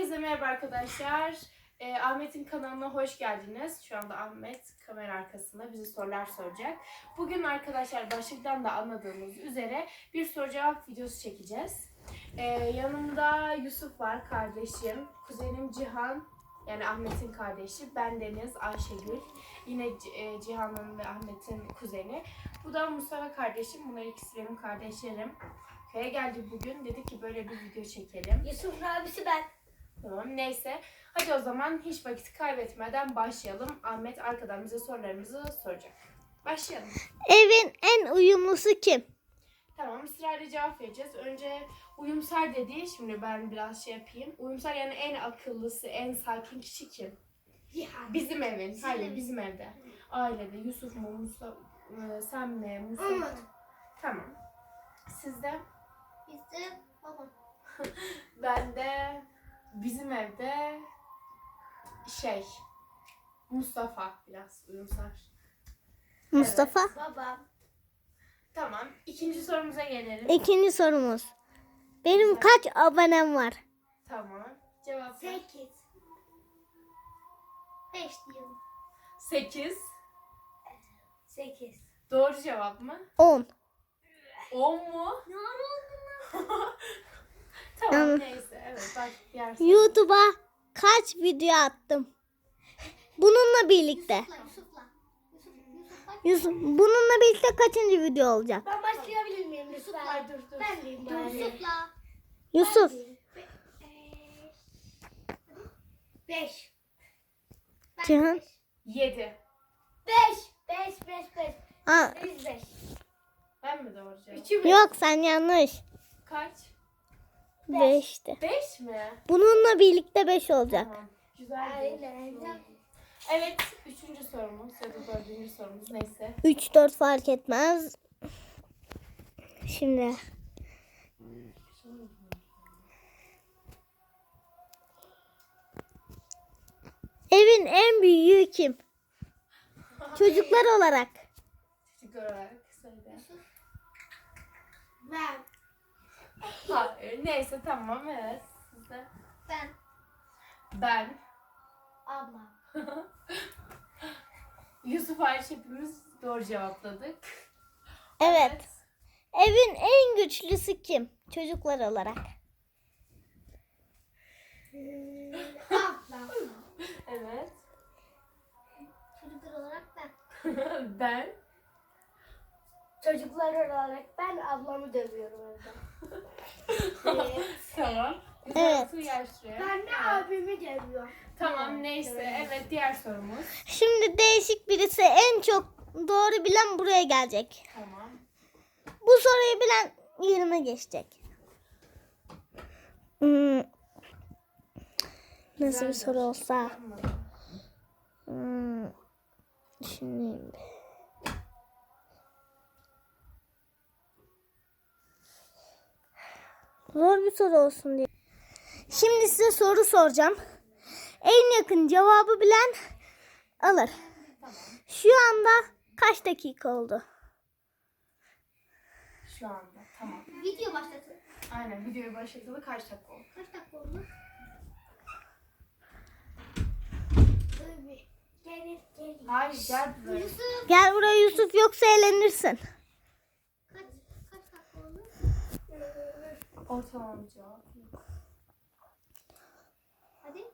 Herkese merhaba arkadaşlar. Ee, Ahmet'in kanalına hoş geldiniz. Şu anda Ahmet kamera arkasında bize sorular soracak. Bugün arkadaşlar başlıktan da anladığınız üzere bir soru cevap videosu çekeceğiz. Ee, yanımda Yusuf var kardeşim. Kuzenim Cihan yani Ahmet'in kardeşi. Ben Deniz, Ayşegül. Yine e, Cihan'ın ve Ahmet'in kuzeni. Bu da Mustafa kardeşim. Bunlar ikisi benim kardeşlerim. Köye geldik bugün. Dedik ki böyle bir video çekelim. Yusuf abisi ben. Tamam neyse. Hadi o zaman hiç vakit kaybetmeden başlayalım. Ahmet arkadan bize sorularımızı soracak. Başlayalım. Evin en uyumlusu kim? Tamam sırayla cevap vereceğiz. Önce uyumsar dediği şimdi ben biraz şey yapayım. Uyumsar yani en akıllısı, en sakin kişi kim? Bizim evin. Hayır bizim evde. Ailede. Yusuf mu, Mustafa, e, sen mi, Mustafa? Ahmet. Tamam. Sizde? Bizde babam. Ben de bizim evde şey Mustafa biraz uyumsar. Mustafa. Babam. Tamam. ikinci sorumuza gelelim. İkinci sorumuz. Benim kaç abonem var? Tamam. Cevap. 8. 5 diyorum. 8. 8. Doğru cevap mı? 10. 10 mu? Ne ara oldun lan? tamam Tamam. neyse. YouTube'a kaç video attım? Bununla birlikte. Yusuf, Yusuf bak. Yusuf, bununla birlikte kaçıncı video olacak? Ben başlayabilir miyim Yusuf'la? Dur dur. Ben diyeyim Yani- bari. Yusuf'la. Yusuf. 5. Cihan. 7. 5. 5, 5, 5. Aa, Biz 5. Ben mi doğru cevap? 2 yok sen yanlış. Kaç? 5'ti. 5 mi? Bununla birlikte 5 olacak. Tamam. Güzel. Aynen. Evet. Üçüncü sorumuz ya da dördüncü sorumuz neyse. 3 4 fark etmez. Şimdi Evin en büyüğü kim? Çocuklar olarak. Çocuk olarak söyle. Ben. Hayır. Neyse tamam evet. Sizde. Ben. Ben. Abla. Yusuf Ayşe hepimiz doğru cevapladık. Evet. Evin en güçlüsü kim? Çocuklar olarak. Abla. Evet. Çocuklar olarak ben. ben. Çocuklar olarak ben ablamı dövüyorum evde. evet. Tamam. Evet. Ben de abimi dövüyorum. Tamam neyse. Evet diğer sorumuz. Şimdi değişik birisi en çok doğru bilen buraya gelecek. Tamam. Bu soruyu bilen yerine geçecek. Hmm. Nasıl bir soru olsa? Tamam. Hmm. Düşüneyim. bir. Zor bir soru olsun diye. Şimdi size soru soracağım. En yakın cevabı bilen alır. Şu anda kaç dakika oldu? Şu anda. Tamam. Video başlatın. Aynen videoyu başlatılı kaç dakika oldu? Kaç dakika oldu? Hayır gel buraya. Yusuf Gel buraya Yusuf yoksa eğlenirsin. kaç kaç dakika oldu? Ortalama cevap. Hadi.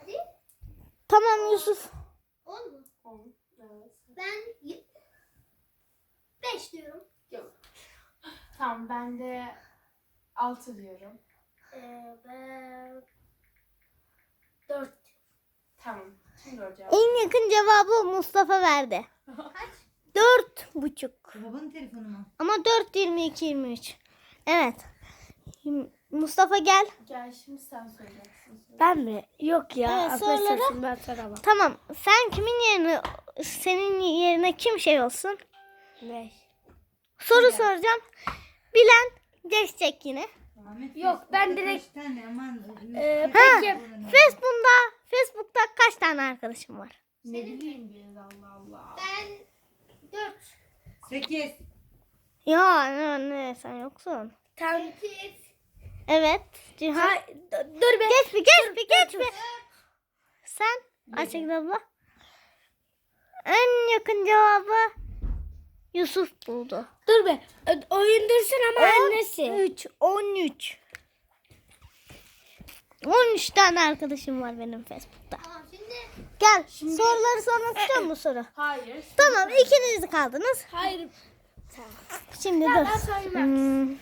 Hadi. Tamam Yusuf. 10 mu? On. Evet. Ben 5 diyorum. Yok. Tamam ben de 6 diyorum. Ee, ben 4. Tamam. Kim doğru cevap? En yakın cevabı Mustafa verdi. Kaç? Dört buçuk. Babanın telefonu mu? Ama 4 22 23. Evet. Mustafa gel. Gel şimdi sen soracaksın. Ben mi? Yok ya. Evet, soruları- ben soramam. Tamam. Sen kimin yerine senin yerine kim şey olsun? Ne? Soru soracağım. Bilen geçecek yine. Ahmet, Yok, ben direkt- kaç tane aman. Ee, Ha, peki. Facebook'ta Facebook'ta kaç tane arkadaşım var? Ne bileyim Allah Allah. Ben 4. 8. Ya ne, ne sen yoksun. Tam 8. Evet. Cihan. Ha, dur be. Geç bir geç bir geç bir. Sen Ayşegül abla. En yakın cevabı Yusuf buldu. Dur be. Oyun dursun ama annesi. 13 13. 13 tane arkadaşım var benim Facebook'ta. Tamam şimdi Gel soruları sormak istiyor musun soru? Hayır. Tamam ikiniz kaldınız. Hayır. Şimdi ben dur. Hmm,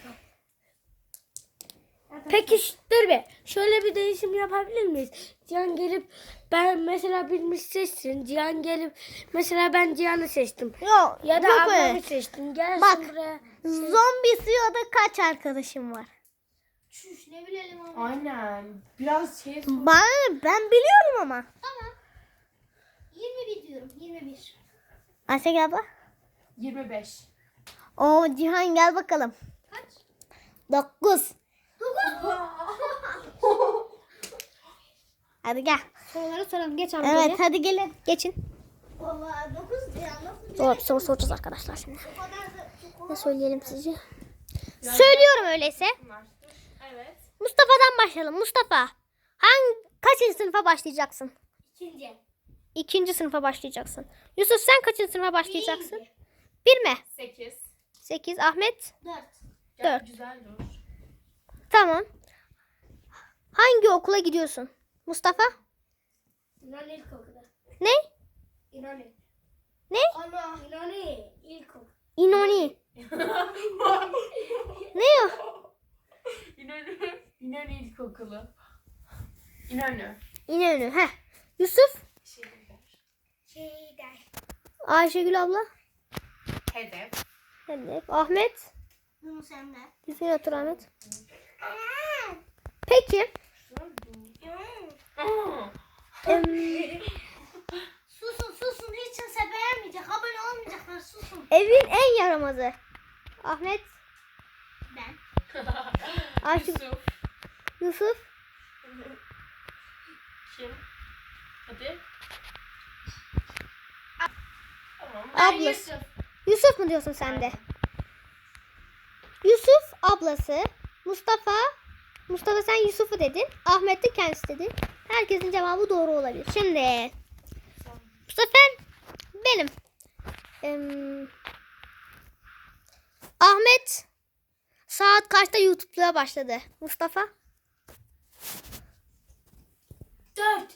Peki dur be. Şöyle bir değişim yapabilir miyiz? Cihan gelip ben mesela bilmiş seçsin. Cihan gelip mesela ben Cihan'ı seçtim. yok Ya da yok ablamı öyle. seçtim. Gelsin Bak. buraya. Zombi suyoda kaç arkadaşım var? Çüş ne bilelim ama. Aynen. Biraz şey Ben, ben biliyorum ama. Tamam. 21 diyorum. 21. Ayşegül abla. 25. Oo Cihan gel bakalım. Kaç? 9. 9. Hadi gel. Soruları soralım. Geç Evet hadi gelin. Geçin. Baba 9 ya nasıl Doğru bir soru soracağız arkadaşlar şimdi. Ne söyleyelim sizce? Söylüyorum öyleyse. Evet. Mustafa'dan başlayalım. Mustafa. Hangi kaçıncı sınıfa başlayacaksın? İkinci. İkinci sınıfa başlayacaksın. Yusuf sen kaçıncı sınıfa başlayacaksın? Bir mi? 8. Sekiz. Ahmet? 4. Gel, Dört. Güzel dur. Tamam. Hangi okula gidiyorsun? Mustafa? İnanı ilkokulu. Ne? İnanı. Ne? Ana. İnanı ilkokulu. İnoni. Ne o? İnönü. İnönü İlkokulu. İnönü. İnönü. Heh. Yusuf? Ayşegül abla? Hedef. Hedef. Ahmet? Yunus Emre. Hüseyin otur Ahmet. Peki. Susun susun hiç kimse beğenmeyecek. Abone olmayacaklar susun. evin en yaramazı. Ahmet? Ben. Ayşegül. Yusuf. Yusuf? Kim? Hadi. Ablası. Yusuf. Yusuf mu diyorsun sen de? Yusuf ablası. Mustafa. Mustafa sen Yusuf'u dedin. Ahmet de kendisi dedi. Herkesin cevabı doğru olabilir. Şimdi bu sefer benim. Em, Ahmet saat kaçta YouTube'luğa başladı? Mustafa? 4.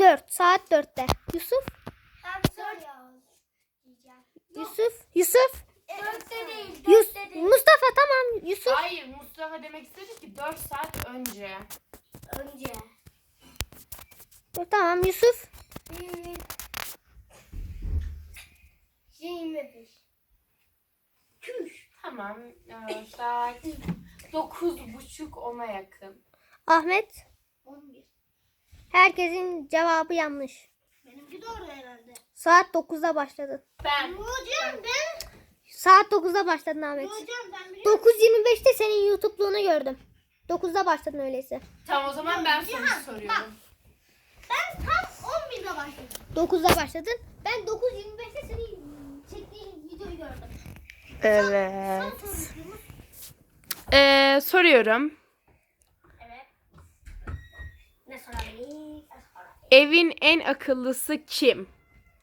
4. Saat 4'te. Yusuf? Ben 4 ya. Diyeceğim. Yusuf? Yusuf? 4'te değil. Yus 4'te değil. Mustafa tamam. Yusuf? Hayır Mustafa demek istedi ki 4 saat önce. Önce. Tamam Yusuf. 21. Küş. Tamam. Ee, saat 9.30 ona yakın. Ahmet? 11. Herkesin cevabı yanlış. Benimki doğru herhalde. Saat 9'da başladın. Ben. Hocam ben. Saat 9'da başladın Ahmet. Hocam ben biliyorum. 9.25'te senin YouTube'luğunu gördüm. 9'da başladın öyleyse. Tamam o zaman ben soru Cihan, soruyorum. Ben tam 11'de başladım. 9'da başladın. Ben 9.25'te senin çektiğin videoyu gördüm. Evet. Son sorumuz. Ee, soruyorum. Evet. Ne sorabiliriz? Evin en akıllısı kim?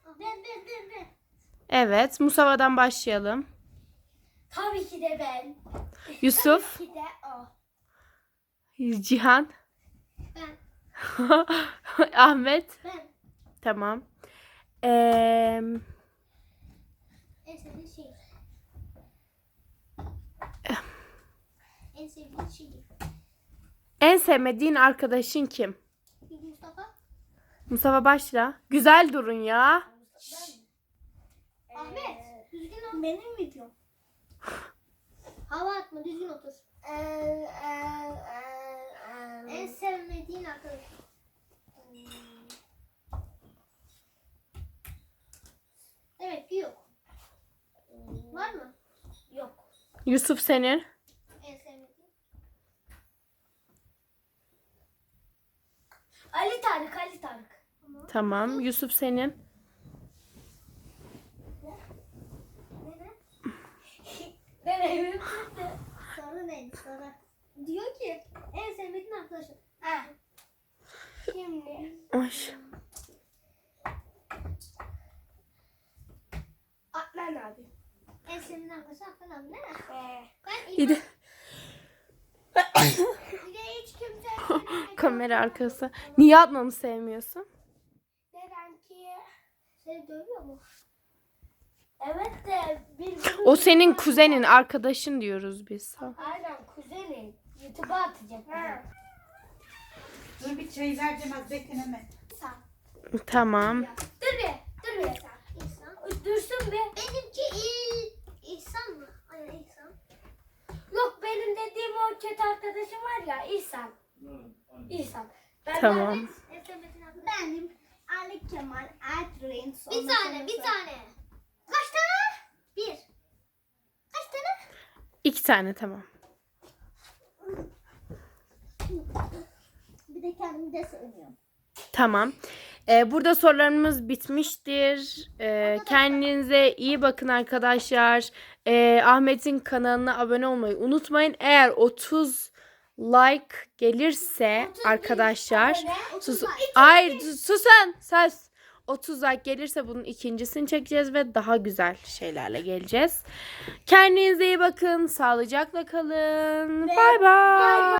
Ben ben ben ben. Evet. Musava'dan başlayalım. Tabii ki de ben. Yusuf. Tabii ki de o. Cihan. Ben. Ahmet. Ben. Tamam. Ee, En sevdiğin şey. en sevdiğin şey. en sevmediğin arkadaşın kim? Mustafa. Başla. Güzel durun ya. Ahmet. Düzgün ol. Benim videom. Hava atma düzgün otur. en sevmediğin arkadaş. Evet yok. Var mı? Yok. Yusuf senin. En sevmediğin. Ali Tarık, Ali Tarık. Tamam. Yusuf senin. Ne ne? Soru neydi soru? Diyor ki sevmediğin arkadaşın. Ha. Şimdi. Ay. Adnan abi. En sevdiğin arkadaşın Adnan abi değil mi? Ben İyi de Bir de hiç kimse kamera arkası. Niye Adnan'ı sevmiyorsun? Neden ki? Seni dövüyor mu? Evet de bir O senin kuzenin, arkadaşın diyoruz biz. Aynen kuzenin. YouTube'a atacak. Dur bir çay vereceğim az bekleneme. Tamam. Dur bir. Dur bir. İhsan. Dursun be. Benimki İ İhsan mı? Aynen İhsan. Yok benim dediğim o kötü arkadaşım var ya İhsan. İhsan. Ben Tamam. Benim Ali Kemal Ertuğrul. Bir tane, bir tane. Kaç tane? Bir. Kaç tane? İki tane tamam. Bir de kendimi de seviyorum. Tamam. Ee, burada sorularımız bitmiştir. Ee, kendinize iyi bakın arkadaşlar. Ee, Ahmet'in kanalına abone olmayı unutmayın. Eğer 30 like gelirse arkadaşlar sus Hayır susun ses 30 like gelirse bunun ikincisini çekeceğiz ve daha güzel şeylerle geleceğiz. Kendinize iyi bakın. Sağlıcakla kalın. Bay bay.